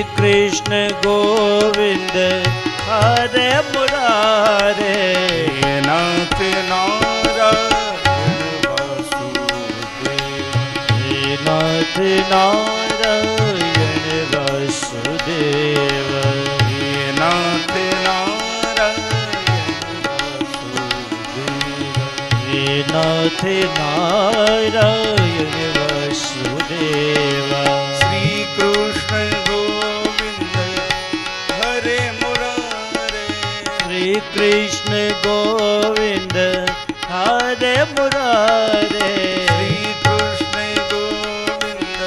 શ્રી કૃષ્ણ ગોવિંદ હરે મુરારે. નાથ નારાયણ નાથ નારાયણ વસુદેવ. નાથ નારાયણ નાથ નારાયણ વાસુદેવ. શ્રી કૃષ્ણ ગોવિંદ હરે મુરારે શ્રી કૃષ્ણ ગોવિંદ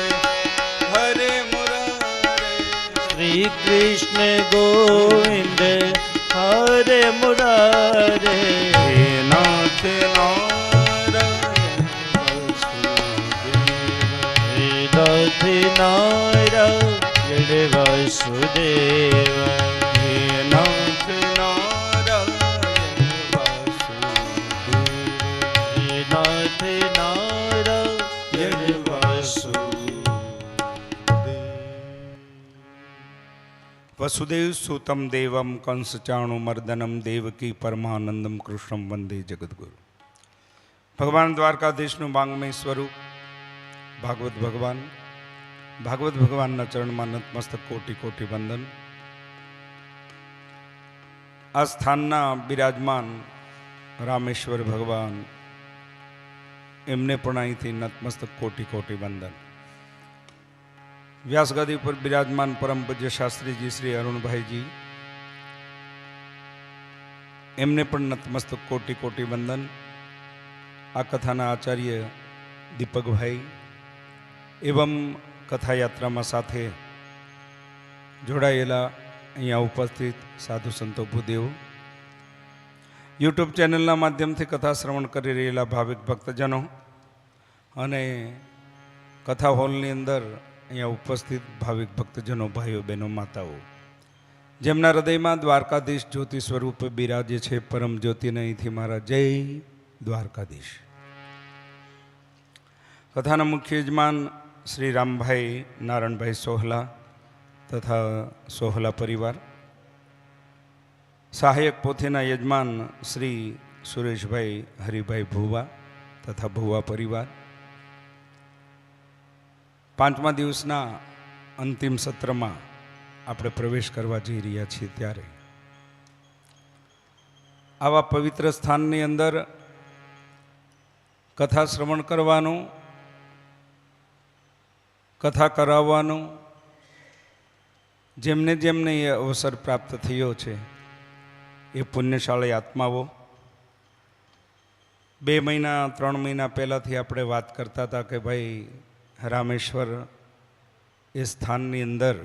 હરે મુરારે શ્રી કૃષ્ણ ગોવિંદ હરે મુરારે હે નાથ નારાયણ વાસુદેવ વસુદેવ સુતમ દેવમ કંસચાણુ મર્દનમ દેવકી પરમાનંદમ કૃષ્ણમ વંદે જગદગુરુ ભગવાન દ્વારકાધીશનું માંગમય સ્વરૂપ ભાગવત ભગવાન ભાગવત ભગવાનના ચરણમાં નતમસ્તક કોટી કોટી વંદન આ સ્થાનના બિરાજમાન રામેશ્વર ભગવાન એમને પણ અહીંથી નતમસ્તક કોટી કોટી વંદન વ્યાસગાદી પર બિરાજમાન પરમ પૂજ્ય શાસ્ત્રીજી શ્રી અરુણભાઈજી. એમને પણ નતમસ્તક કોટી કોટી વંદન. આ કથાના આચાર્ય દીપકભાઈ એવમ કથાયાત્રામાં સાથે જોડાયેલા અહીંયા ઉપસ્થિત સાધુ સંતો ભૂદેવ. યુટ્યુબ ચેનલના માધ્યમથી કથા શ્રવણ કરી રહેલા ભાવિક ભક્તજનો અને કથા હોલની અંદર અહીંયા ઉપસ્થિત ભાવિક ભક્તજનો, ભાઈઓ, બહેનો, માતાઓ. જેમના હૃદયમાં દ્વારકાધીશ જ્યોતિ સ્વરૂપે બિરાજે છે, પરમ જ્યોતિને અહીંથી મારા જય દ્વારકાધીશ. કથાના મુખ્ય યજમાન શ્રી રામભાઈ નારણભાઈ સોહલા તથા સોહલા પરિવાર. સહાયક પોથીના યજમાન શ્રી સુરેશભાઈ હરિભાઈ ભુવા તથા ભુવા પરિવાર. પાંચમા દિવસના અંતિમ સત્રમાં આપણે પ્રવેશ કરવા જઈ રહ્યા છીએ ત્યારે. આવા પવિત્ર સ્થાનની અંદર કથા શ્રવણ કરવાનું, કથા કરાવવાનું, જેમને જેમને એ અવસર પ્રાપ્ત થયો છે, એ પુણ્યશાળી આત્માઓ. બે મહિના, ત્રણ મહિના પહેલાંથી આપણે વાત કરતા હતા કે ભાઈ રામેશ્વર એ સ્થાનની અંદર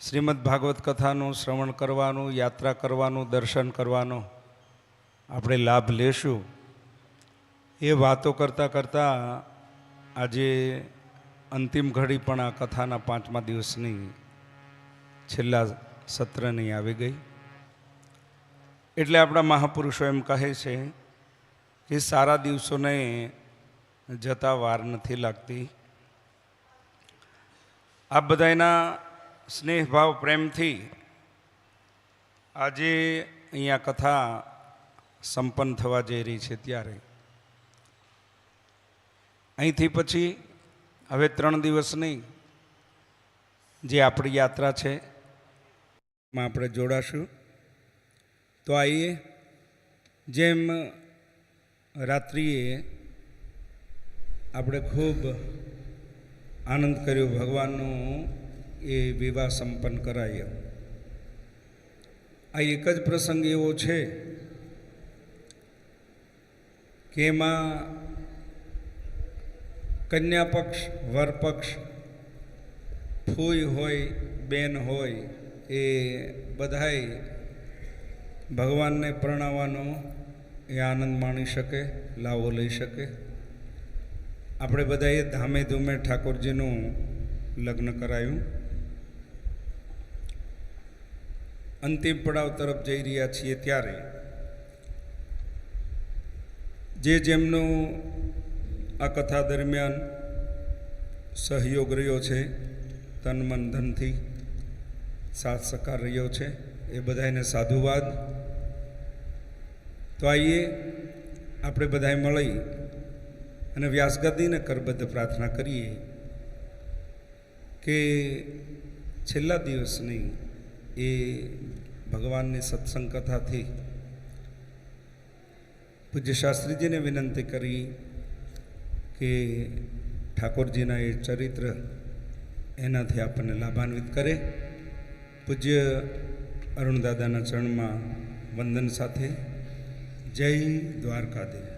શ્રીમદ ભાગવત કથાનું શ્રવણ કરવાનું, યાત્રા કરવાનું, દર્શન કરવાનો આપણે લાભ લેશું. એ વાતો કરતાં કરતાં આજે અંતિમ ઘડી પણ આ કથાના પાંચમા દિવસની છેલ્લા સત્રની આવી ગઈ. એટલે આપણા મહાપુરુષો એમ કહે છે કે સારા દિવસોને જતા વાર નથી લાગતી. આ બધાના સ્નેહભાવ, પ્રેમથી આજે અહીંયા કથા સંપન્ન થવા જઈ રહી છે ત્યારે. અહીંથી પછી હવે ત્રણ દિવસની જે આપણી યાત્રા છે, એમાં આપણે જોડાશું. તો આઈએ, જેમ રાત્રિએ આપણે ખૂબ આનંદ કર્યો ભગવાનનું એ વિવાહ સંપન્ન કરાયો. આ એક જ પ્રસંગ એવો છે કે એમાં કન્યા પક્ષ વર ફૂઈ હોય, બેન હોય, એ બધાય ભગવાનને પ્રણાવવાનો એ આનંદ માણી શકે, લાવો લઈ શકે. આપણે બધાએ ધામે ધૂમે ઠાકોરજીનું લગ્ન કરાયું. અંતિમ પડાવ તરફ જઈ રહ્યા છીએ ત્યારે. જે જેમનો આ કથા દરમિયાન સહયોગ રહ્યો છે, તન મન ધનથી સાથ સકાર રહ્યો છે, એ બધાને સાધુવાદ. તો આઈએ આપણે બધાએ મળી અને વ્યાસગદીને કરબદ્ધ પ્રાર્થના કરીએ કે છેલ્લા દિવસની એ ભગવાનની સત્સંગ કથાથી પૂજ્ય શાસ્ત્રીજીને વિનંતી કરી કે ઠાકોરજીના એ ચરિત્ર એનાથી આપણને લાભાન્વિત કરે. પૂજ્ય અરુણદાદાના ચરણમાં વંદન સાથે જય દ્વારકાધીશ.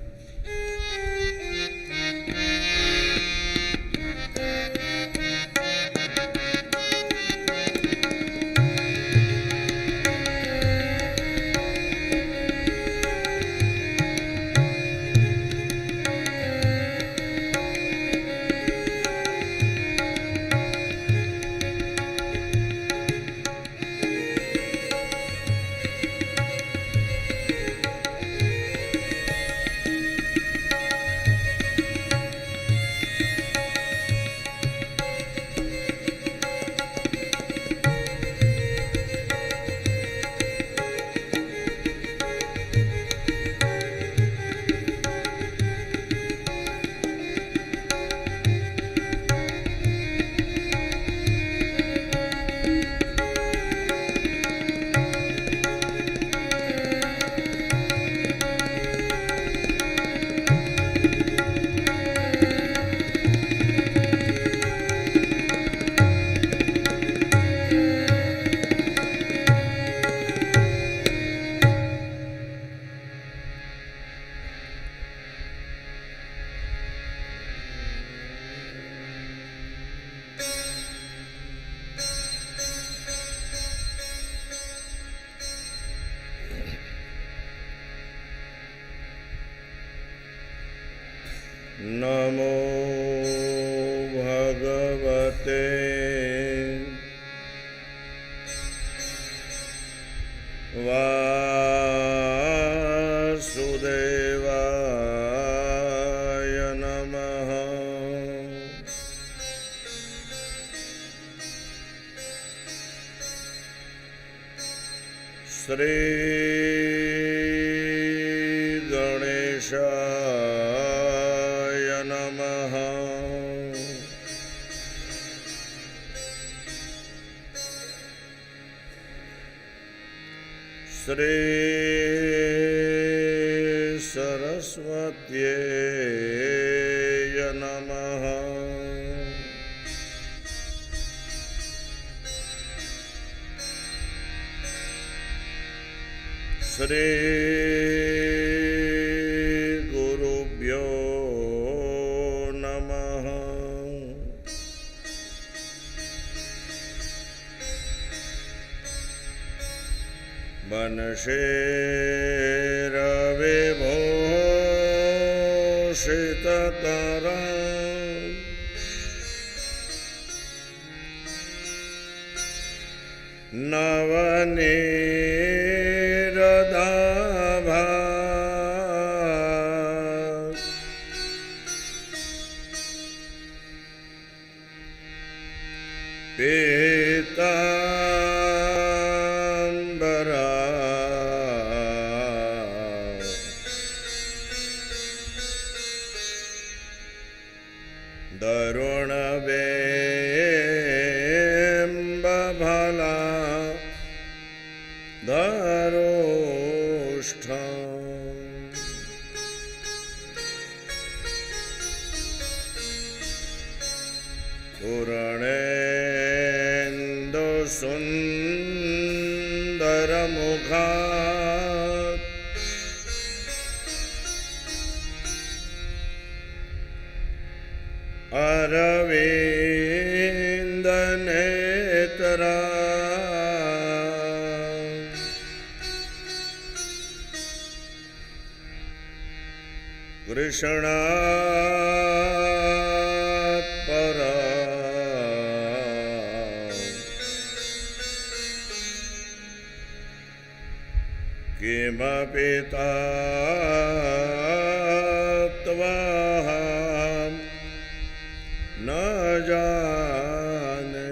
ગણેશાય નમઃ શ્રી શ્રી ગુરુભ્યો નમઃ બનશે रमुखा अरविन्दनेतरा। कृष्णा पिता त्वाहं न जाने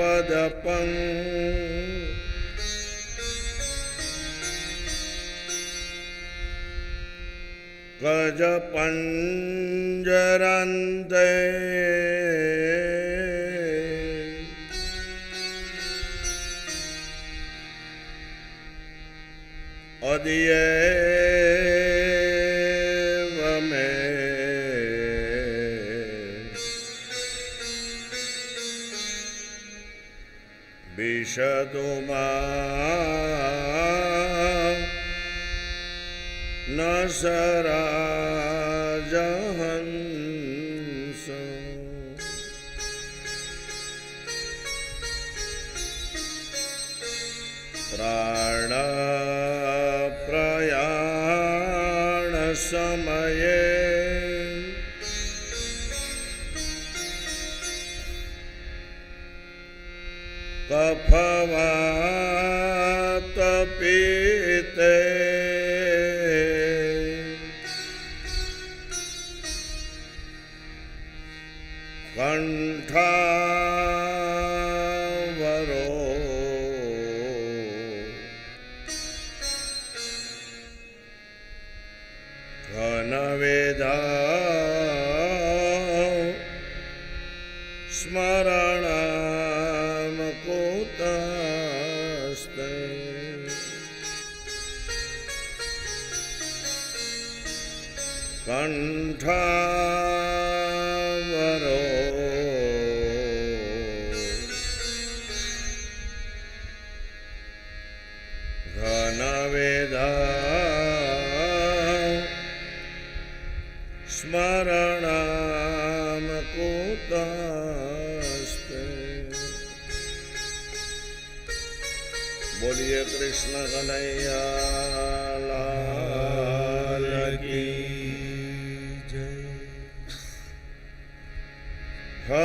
कृष्णत्वदीयपदपम् गजपञ्जरन्ते अदियेव मे विशतु न शरा प्राणा કંઠાવરો. ઘનવેદા સ્મરણામકુતસ્તે. બોલીએ કૃષ્ણ કનૈયા.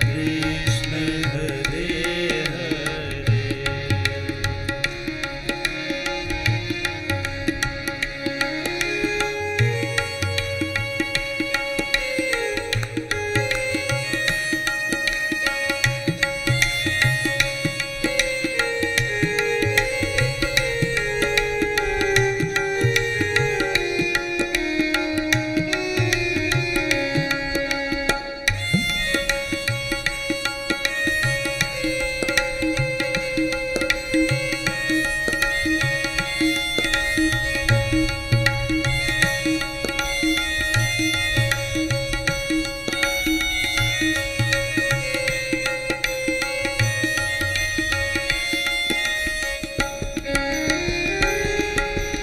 Krishna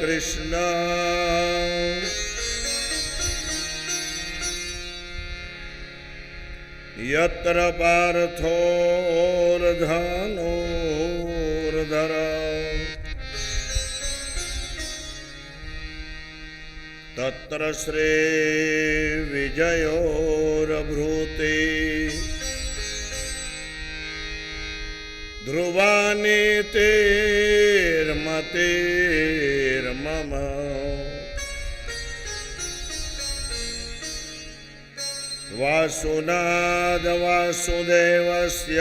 કૃષ્ણ. યત્ર પાર્થો ધનો ધર તત્ર શ્રી વિજયોરભૂતે ધ્રુવાને તેર્મતે वासुनाद वासुदेवस्य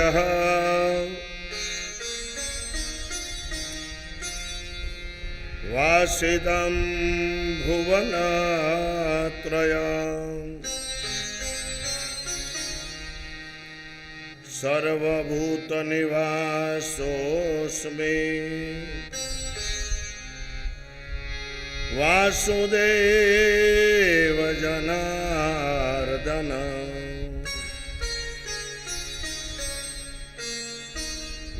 वासितं भुवनात्रयम् सर्वभूतनिवासोऽस्मि वासुदेव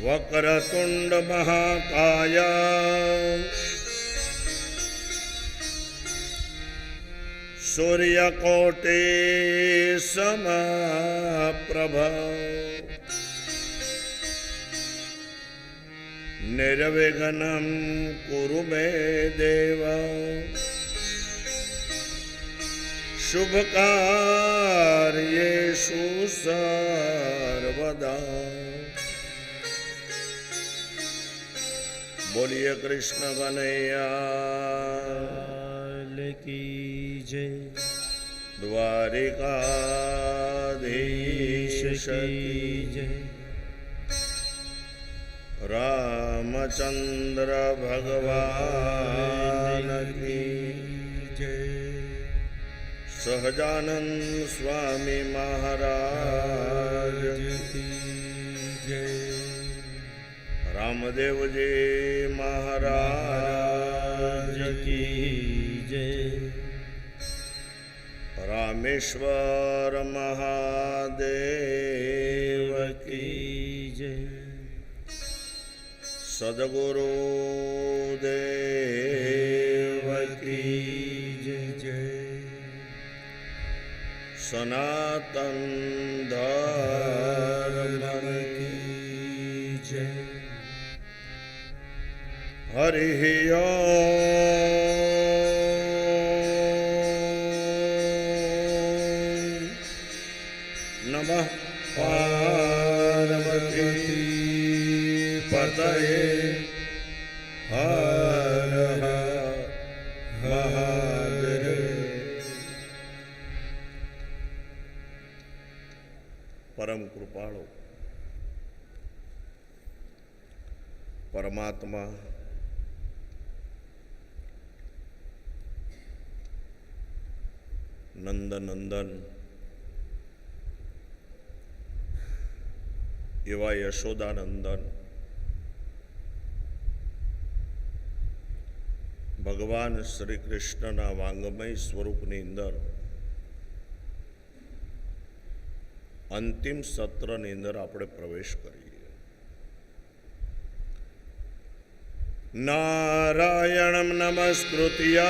વક્રતુંડ મહાકાય સૂર્યકોટિ સમપ્રભ નિર્વિઘ્નમ કુરુ મે દેવ શુભ સર્વદા બોલીએ કૃષ્ણ કનૈયા. કી જય. દ્વારિકાધીશ કી જય. રામચંદ્ર ભગવાન કી જય. સહજાનંદ સ્વામી મહારાજ. કી રામદેવજી મહારાજ કી જય. રામેશ્વર મહાદેવ કી જય. સદગુરુ દેવ કી જય. સનાતન ધર્મ હરિ નમ પાર્વતી પતયે હર મહાદેવ પરમ કૃપાળો પરમાત્મા એવા યશોદાનંદન. ભગવાન શ્રી કૃષ્ણના વાંગમય સ્વરૂપની અંદર, અંતિમ સત્રની અંદર આપણે પ્રવેશ કરીએ. નારાયણ નમસ્કૃત્યા.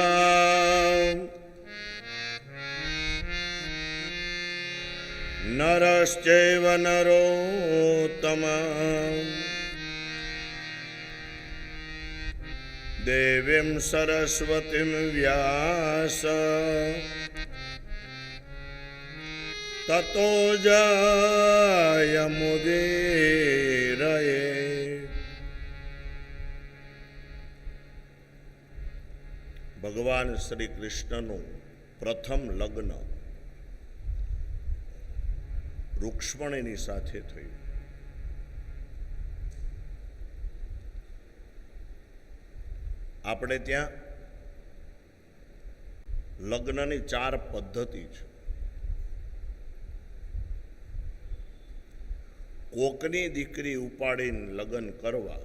નરશ્ચૈવ નરોત્તમ દેવીમ સરસ્વતીમ વ્યાસ તતો જયમુદીરયે ભગવાન શ્રી કૃષ્ણનું પ્રથમ લગ્ન રૂક્ષ્મણીની સાથે થયું. આપણે ત્યાં લગ્નની ચાર પદ્ધતિ છે. કોકની દીકરી ઉપાડીને લગ્ન કરવા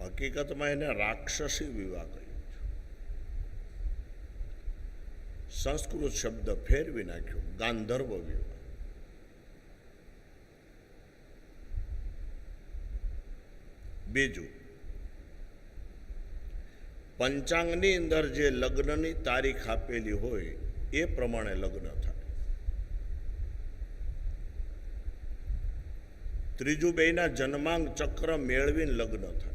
હકીકતમાં એને રાક્ષસી વિવાહ કહ્યું છે સંસ્કૃત શબ્દ ફેરવી નાખ્યો, ગાંધર્વ વિવાહ બીજું, પંચાંગની અંદર જે લગ્નની તારીખ આપેલી હોય, એ પ્રમાણે લગ્ન થાય. ત્રીજું બેના જન્માંગ ચક્ર મેળવીને લગ્ન થાય.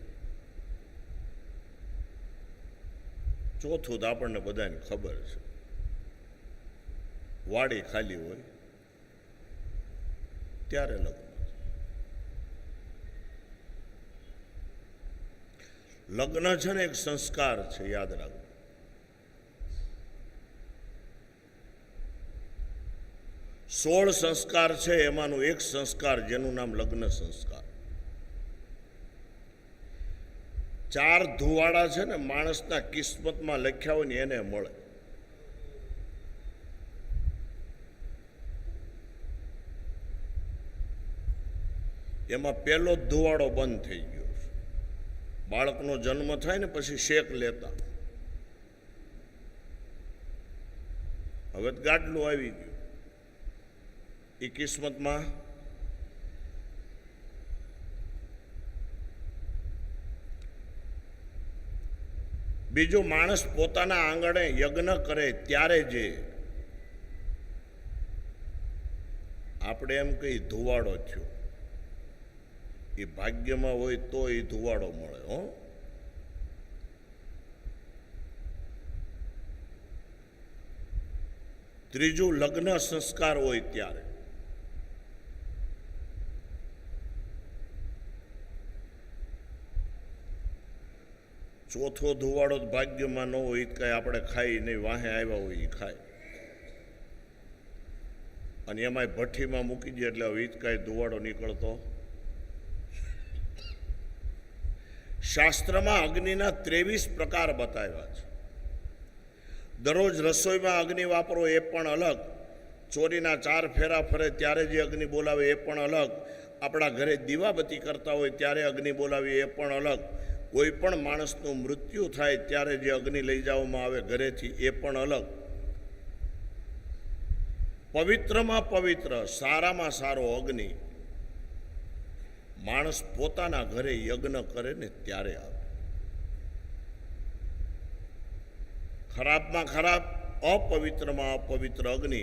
ચોથું તો આપણને બધાને ખબર છે. વાડી ખાલી હોય, ત્યારે લગ્ન. લગ્ન છે ને એક સંસ્કાર છે, યાદ રાખો સોળ સંસ્કાર છે, એમાંનું એક સંસ્કાર જેનું નામ લગ્ન સંસ્કાર. ચાર ધુવાડા છે ને, માણસના કિસ્મતમાં લખ્યા હોય ને એને મળે. એમાં પહેલો ધુવાડો બંધ થઈ ગયો બાળકનો જન્મ થાય ને પછી શેક લેતા. હવે ગાડલું આવી ગયું. એ કિસ્મતમાં બીજો માણસ પોતાના આંગણે યજ્ઞ કરે ત્યારે જે આપણે એમ કહી ધુવાડો થયો. એ ભાગ્યમાં હોય તો એ ધુવાડો મળે, હો. ત્રીજું લગ્ન સંસ્કાર હોય ત્યારે. ચોથો ધુવાડો ભાગ્યમાં ન હોય કાંઈ આપણે ખાઈ નહીં, વાહે આવ્યા હોય એ ખાય. અને એમાંય ભઠ્ઠીમાં મૂકી દે એટલે હવે ઈ જ કાંઈ ધુવાડો નીકળતો. શાસ્ત્રમાં અગ્નિના ત્રેવીસ પ્રકાર બતાવ્યા છે. દરરોજ રસોઈમાં અગ્નિ વાપરો એ પણ અલગ. ચોરીના ચાર ફેરા ફરે ત્યારે જે અગ્નિ બોલાવે એ પણ અલગ. આપણા ઘરે દીવાબત્તી કરતા હોય ત્યારે અગ્નિ બોલાવી એ પણ અલગ. કોઈ પણ માણસનું મૃત્યુ થાય ત્યારે જે અગ્નિ લઈ જવામાં આવે ઘરેથી એ પણ અલગ. પવિત્રમાં પવિત્ર, સારામાં સારો અગ્નિ. માણસ પોતાના ઘરે યજ્ઞ કરે ને ત્યારે આવે. ખરાબમાં ખરાબ અપવિત્રમાં અપવિત્ર અગ્નિ.